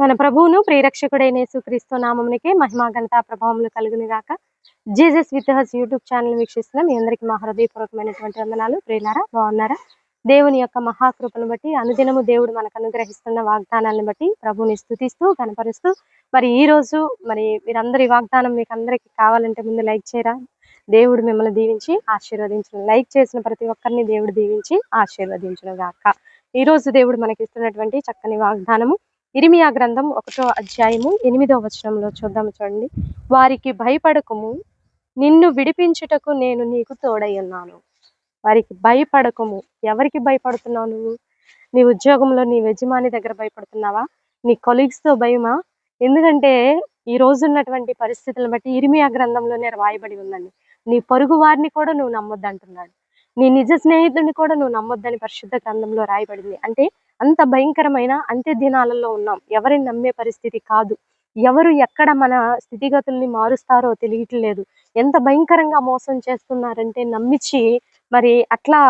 మన ప్రభువును ప్రియరక్షకుడైన యేసుక్రీస్తు నామమునికే మహిమా ఘనత ప్రభావములు కలుగును గాక. Jesus with us YouTube channel వీక్షిస్తున్నాం మీ అందరికీ మా హృదయపూర్వకమైనటువంటి వందనాలు. ప్రియులారా బాగున్నారా? దేవుని యొక్క మహాకృపను బట్టి అనుదినము దేవుడు మనకు అనుగ్రహిస్తున్న వాగ్దానాలను బట్టి ప్రభువుని స్థుతిస్తూ కనపరుస్తూ మరి ఈ రోజు మరి మీరందరి వాగ్దానం మీకు అందరికీ కావాలంటే ముందు లైక్ చేయరా? దేవుడు మిమ్మల్ని దీవించి ఆశీర్వదించను లైక్ చేసిన ప్రతి ఒక్కరిని దేవుడు దీవించి ఆశీర్వదించిన గాక. ఈ రోజు దేవుడు మనకి ఇస్తున్నటువంటి చక్కని వాగ్దానము ఇరిమియా గ్రంథం ఒకటో అధ్యాయము ఎనిమిదో వచనంలో చూద్దాము చూడండి. వారికి భయపడకము నిన్ను విడిపించుటకు నేను నీకు తోడై ఉన్నాను. వారికి భయపడకము. ఎవరికి భయపడుతున్నావు నువ్వు? నీ ఉద్యోగంలో నీ యజమాని దగ్గర భయపడుతున్నావా? నీ కొలీగ్స్తో భయమా? ఎందుకంటే ఈ రోజు ఉన్నటువంటి పరిస్థితులను బట్టి ఇరిమియా గ్రంథంలోనే రాయబడి ఉందండి. నీ పొరుగు వారిని కూడా నువ్వు నమ్మొద్దు అంటున్నాడు నీ నిజ స్నేహితుడిని కూడా నువ్వు నమ్మొద్దని పరిశుద్ధ గ్రంథంలో రాయబడింది. అంటే అంత భయంకరమైన అంత్య దినాలలో ఉన్నాం. ఎవరిని నమ్మే పరిస్థితి కాదు. ఎవరు ఎక్కడ మన స్థితిగతుల్ని మారుస్తారో తెలియట్లేదు. ఎంత భయంకరంగా మోసం చేస్తున్నారంటే నమ్మించి మరి అట్లా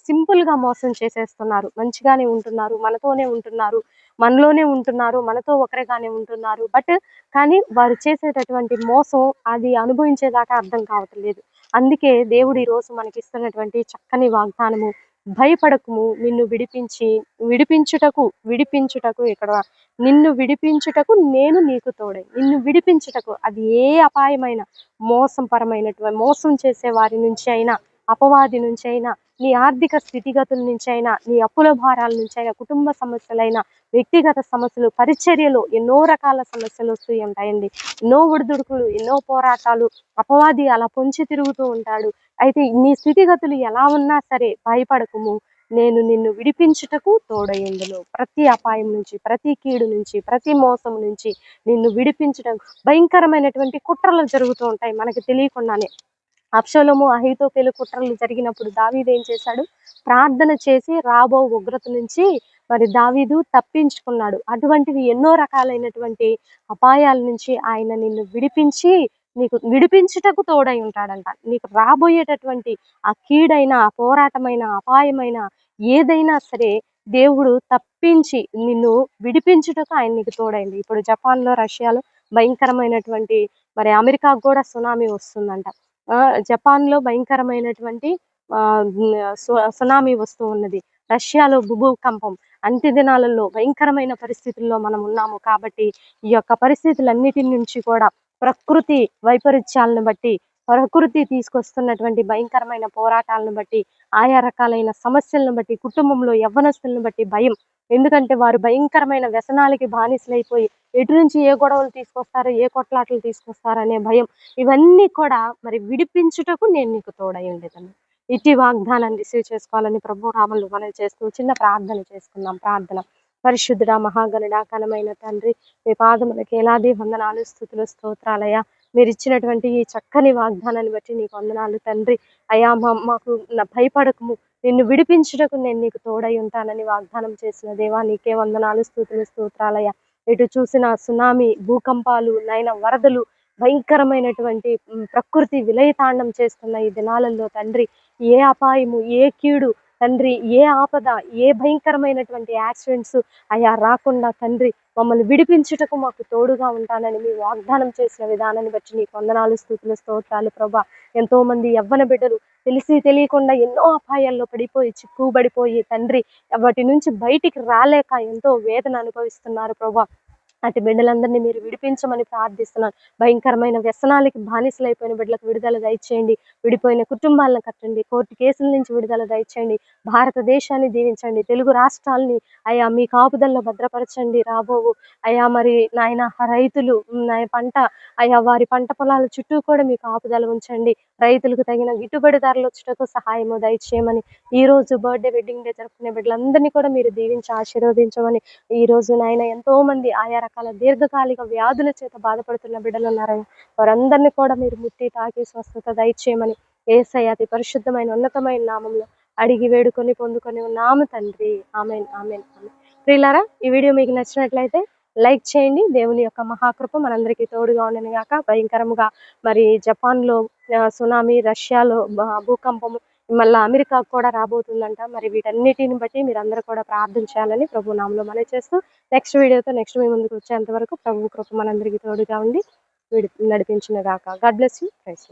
సింపుల్గా మోసం చేసేస్తున్నారు. మంచిగానే ఉంటున్నారు మనతోనే ఉంటున్నారు మనలోనే ఉంటున్నారు మనతో ఒకరేగానే ఉంటున్నారు. బట్ కానీ వారు చేసేటటువంటి మోసం అది అనుభవించేదాకా అర్థం కావట్లేదు. అందుకే దేవుడు ఈరోజు రోజు మనకి ఇస్తున్నటువంటి చక్కని వాగ్దానము భయపడకుము నిన్ను విడిపించి విడిపించుటకు విడిపించుటకు ఇక్కడ నిన్ను విడిపించుటకు నేను నీకు తోడే. నిన్ను విడిపించుటకు అది ఏ అపాయమైన మోసం పరమైనటువంటి మోసం చేసే వారి నుంచి అయినా అపవాది నుంచైనా నీ ఆర్థిక స్థితిగతుల నుంచైనా నీ అప్పుల భారాల నుంచైనా కుటుంబ సమస్యలైనా వ్యక్తిగత సమస్యలు పరిచర్యలు ఎన్నో రకాల సమస్యలు వస్తూ ఉంటాయండి. ఎన్నో ఒడిదుడుకులు ఎన్నో పోరాటాలు అపవాది అలా పొంచి తిరుగుతూ ఉంటాడు. అయితే నీ స్థితిగతులు ఎలా ఉన్నా సరే భయపడకము. నేను నిన్ను విడిపించుటకు తోడయ్యుండును ప్రతి అపాయం నుంచి ప్రతి కీడు నుంచి ప్రతి మోసం నుంచి నిన్ను విడిపించడం భయంకరమైనటువంటి కుట్రలు జరుగుతూ ఉంటాయి మనకు తెలియకుండానే. అప్షలోము అహితోపేలు కుట్రలు జరిగినప్పుడు దావీదు ఏం చేశాడు? ప్రార్థన చేసి రాబో ఉగ్రత నుంచి మరి దావీదు తప్పించుకున్నాడు. అటువంటివి ఎన్నో రకాలైనటువంటి అపాయాల నుంచి ఆయన నిన్ను విడిపించి నీకు విడిపించుటకు తోడై ఉంటాడంట. నీకు రాబోయేటటువంటి ఆ కీడైన ఆ పోరాటమైన అపాయమైన ఏదైనా సరే దేవుడు తప్పించి నిన్ను విడిపించుటకు ఆయన నీకు తోడైంది. ఇప్పుడు జపాన్లో రష్యాలో భయంకరమైనటువంటి మరి అమెరికాకు కూడా సునామీ వస్తుందంట. ఆ జపాన్లో భయంకరమైనటువంటి సునామీ వస్తూ ఉన్నది. రష్యాలో భూకంపం అంత్య దినాలలో భయంకరమైన పరిస్థితుల్లో మనం ఉన్నాము కాబట్టి ఈ యొక్క పరిస్థితులన్నిటి నుంచి కూడా ప్రకృతి వైపరీత్యాలను బట్టి ప్రకృతి తీసుకొస్తున్నటువంటి భయంకరమైన పోరాటాలను బట్టి ఆయా రకాలైన సమస్యలను బట్టి కుటుంబంలో యవ్వనస్తులను బట్టి భయం. ఎందుకంటే వారు భయంకరమైన వ్యసనాలకి బానిసలైపోయి ఎటు నుంచి ఏ గొడవలు తీసుకొస్తారో ఏ కొట్లాటలు తీసుకొస్తారో అనే భయం ఇవన్నీ కూడా మరి విడిపించుటకు నేను నీకు తోడై ఉండేదాన్ని. ఇటు వాగ్దానాన్ని రిసీవ్ చేసుకోవాలని ప్రభు రాములు మనం చేస్తూ చిన్న ప్రార్థన చేసుకుందాం. ప్రార్థన. పరిశుద్ధుడ మహాగణుడ కనమైన తండ్రి మీ పాదములకు ఎలాది వందనాలు స్థుతులు స్తోత్రాలయ మీరు ఇచ్చినటువంటి ఈ చక్కని వాగ్దానాన్ని బట్టి నీకు వందనాలు తండ్రి. అయా మా మాకు భయపడకము. నిన్ను విడిపించుటకు నేను నీకు తోడై ఉంటానని వాగ్దానం చేసిన దేవా నీకే వందనాలు స్థుతులు స్తోత్రాలయ ఎటు చూసిన సునామీ భూకంపాలు నైన వరదలు భయంకరమైనటువంటి ప్రకృతి విలయతాండం చేస్తున్న ఈ దినాలలో తండ్రి ఏ అపాయము ఏ కీడు తండ్రి ఏ ఆపద ఏ భయంకరమైనటువంటి యాక్సిడెంట్స్ అయా రాకుండా తండ్రి మమ్మల్ని విడిపించుటకు మాకు తోడుగా ఉంటానని మీ వాగ్దానం చేసిన విధానాన్ని బట్టి నీ వందనాలు స్థుతులు స్తోత్రాలు ప్రభా. ఎంతో మంది యవ్వన బిడ్డలు తెలిసి తెలియకుండా ఎన్నో అపాయాల్లో పడిపోయి చిక్కుబడిపోయి తండ్రి వాటి నుంచి బయటికి రాలేక ఎంతో వేదన అనుభవిస్తున్నారు ప్రభా. అటు బిడ్డలందరినీ మీరు విడిపించమని ప్రార్థిస్తున్నాను. భయంకరమైన వ్యసనాలకి బానిసలైపోయిన బిడ్డలకు విడుదల దయచేయండి. విడిపోయిన కుటుంబాలను కట్టండి. కోర్టు కేసుల నుంచి విడుదల దయచేయండి. భారతదేశాన్ని దీవించండి. తెలుగు రాష్ట్రాలని అయా మీ కాపుదల్లో భద్రపరచండి. రాబోవు అయా మరి నాయన రైతులు పంట అయా వారి పంట పొలాల చుట్టూ కూడా మీ కాపుదల ఉంచండి. రైతులకు తగిన గిట్టుబడి ధరలు వచ్చేటకు సహాయము దయచేయమని ఈ రోజు బర్త్డే వెడ్డింగ్ డే జరుపుకునే బిడ్డలందరినీ కూడా మీరు దీవించి ఆశీర్వదించమని ఈ రోజు నాయన ఎంతో మంది ఆయా రకాల దీర్ఘకాలిక వ్యాధుల చేత బాధపడుతున్న బిడ్డలు ఉన్నారని వారందరినీ కూడా మీరు ముట్టి తాకి స్వస్థత దయచేయమని ఏసై అతి పరిశుద్ధమైన ఉన్నతమైన నామంలో అడిగి వేడుకొని పొందుకొని ఉన్నాము తండ్రి. Amen amen amen. ప్రియులారా ఈ వీడియో మీకు నచ్చినట్లయితే లైక్ చేయండి. దేవుని యొక్క మహాకృప మనందరికీ తోడుగా ఉండని గాక భయంకరంగా మరి జపాన్లో సునామీ రష్యాలో భూకంపము మళ్ళీ అమెరికా కూడా రాబోతుందంట. మరి వీటన్నిటిని బట్టి మీరు అందరూ కూడా ప్రార్థించాలని ప్రభు నామంలో మనవి చేస్తూ నెక్స్ట్ వీడియోతో నెక్స్ట్ మీ ముందుకు వచ్చేంత వరకు ప్రభు కృప మనందరికీ తోడుగా ఉండి వీడి నడిపించిన గాక. God bless you. ప్రైస్